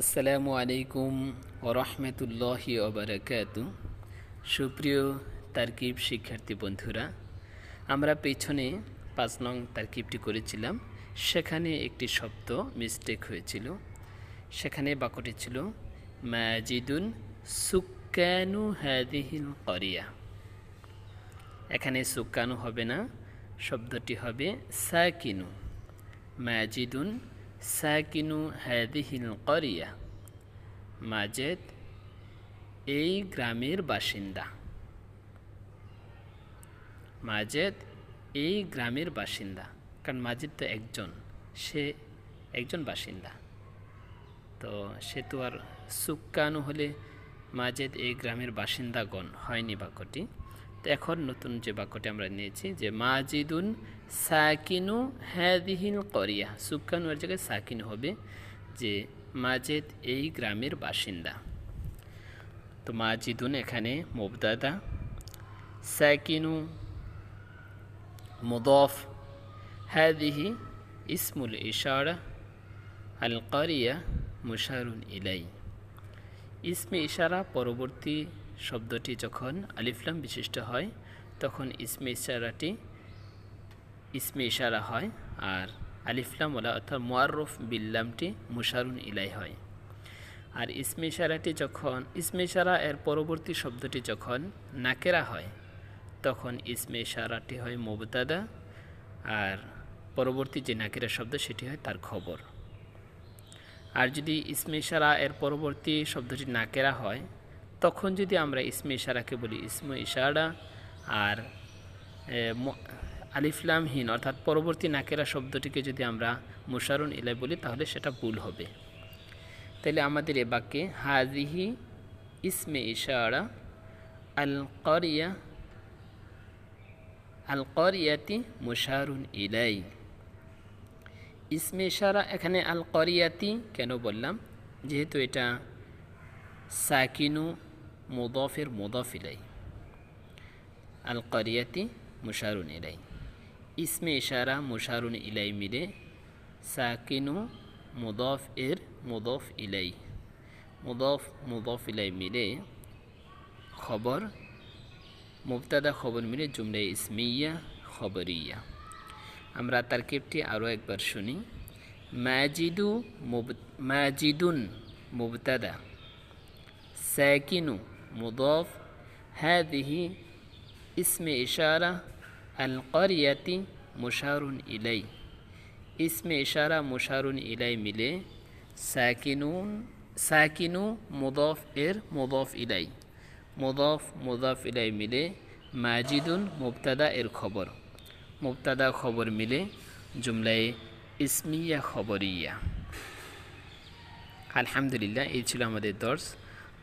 আসসালামু আলাইকুম ওরহমতুল্লাহি ওবরাকাত সুপ্রিয় তারকিব শিক্ষার্থী বন্ধুরা, আমরা পেছনে পাঁচ নং তারকিবটি করেছিলাম। সেখানে একটি শব্দ মিস্টেক হয়েছিল। সেখানে বাক্যটি ছিল, মাজিদুন সুক্কানু হাদিহিল করিয়া এখানে সুক্কানু হবে না, শব্দটি হবে সাকিনু। মাজিদুন সাকিনু হাদিহিল করিয়া মাজেদ এই গ্রামের বাসিন্দা। মাজেদ এই গ্রামের বাসিন্দা। কারণ মাজেদ তো একজন। সে একজন বাসিন্দা। তো সে তো আর সুক্কানু হলে মাজেদ এই গ্রামের বাসিন্দাগণ। হয়নি বাক্যটি তো এখন নতুন যে বাক্যটি আমরা নিয়েছি যে মাজিদুন সাকিনু হ্যাদিহিন করিয়া সুকানু এর জায়গায় সাকিন হবে যে মাজেদ এই গ্রামের বাসিন্দা। তো মাজিদুন এখানে মুবদাদা সাকিনু মুদফ হ্যাদিহি ইসমুল ইশারা আল করিয়া মুশারুন ইলাই। ইসমে ইশারা পরবর্তী শব্দটি যখন আলিফলাম বিশিষ্ট হয়, তখন ইসমে ইশারাটি, ইসমে ইশারা হয় আর আলিফলাম ওলা অর্থাৎ মোয়াররফ বিল্লামটি মুশারুন ইলাই হয়। আর ইসমে ইশারাটি যখন, ইসমে ইশারা এর পরবর্তী শব্দটি যখন নাকেরা হয়, তখন ইসমে ইশারাটি হয় মোবতাদা আর পরবর্তী যে নাকেরা শব্দ সেটি হয় তার খবর। আর যদি ইসমে ইশারা এর পরবর্তী শব্দটি নাকেরা হয় তখন যদি আমরা ইসমে ইশারাকে বলি, ইসম ইশারা আর আলিফলামহীন অর্থাৎ পরবর্তী নাকেরা শব্দটিকে যদি আমরা মুশারুন ইলাই বলি, তাহলে সেটা ভুল হবে। তাহলে আমাদের এ বাক্যে হাজিহি ইসমে ইশারা আল করিয়া, আল করিয়াতি মুশারুন ইলাই। ইসমে ইশারা এখানে আল করিয়াতি কেন বললাম? যেহেতু এটা সাকিনু মুদফের মুদফ ইলাই আল করিয়াতি মুশারুন ইলাই ইসমে ইশারা মুশারুন ইলাই মিলে সাকিনু মুদফ এর মুদফ ইলাই মুদফ মুদফ ইলাই মিলে খবর মুবতাদা খবর মিলে জুমলাই ইসমিয়া খবরিয়া আমরা তারকিবটি আরও একবার শুনি। মাজিদু মাজিদুন মুবতাদা। সাকিনু মুদফ هذه اسم إشارة القرية مشار إلي اسم إشارة مشار إلي মিলে সাকিনুন সাকিনু মুদফ এর মুদফ ইলাই মুদফ মুদফ ইলাই মিলে মাজিদুন মুবতাদা এর খবর মুবতাদা খবর মিলে জুমলায় ইসমিয়া খবরিয়া আলহামদুলিল্লাহ এই ছিল আমাদের দর্শ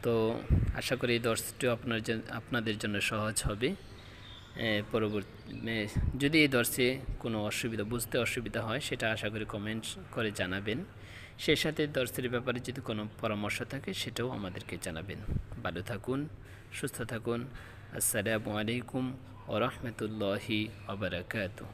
তো আশা করি এই দর্শটিও আপনার আপনাদের জন্য সহজ হবে। পরবর্তী যদি এই দর্শে কোনো অসুবিধা, বুঝতে অসুবিধা হয়, সেটা আশা করি কমেন্ট করে জানাবেন। সেই সাথে দর্শের ব্যাপারে যদি কোনো পরামর্শ থাকে, সেটাও আমাদেরকে জানাবেন। ভালো থাকুন, সুস্থ থাকুন। আসসালামু আলাইকুম ওরহমতুল্লাহি ওবরাকাতু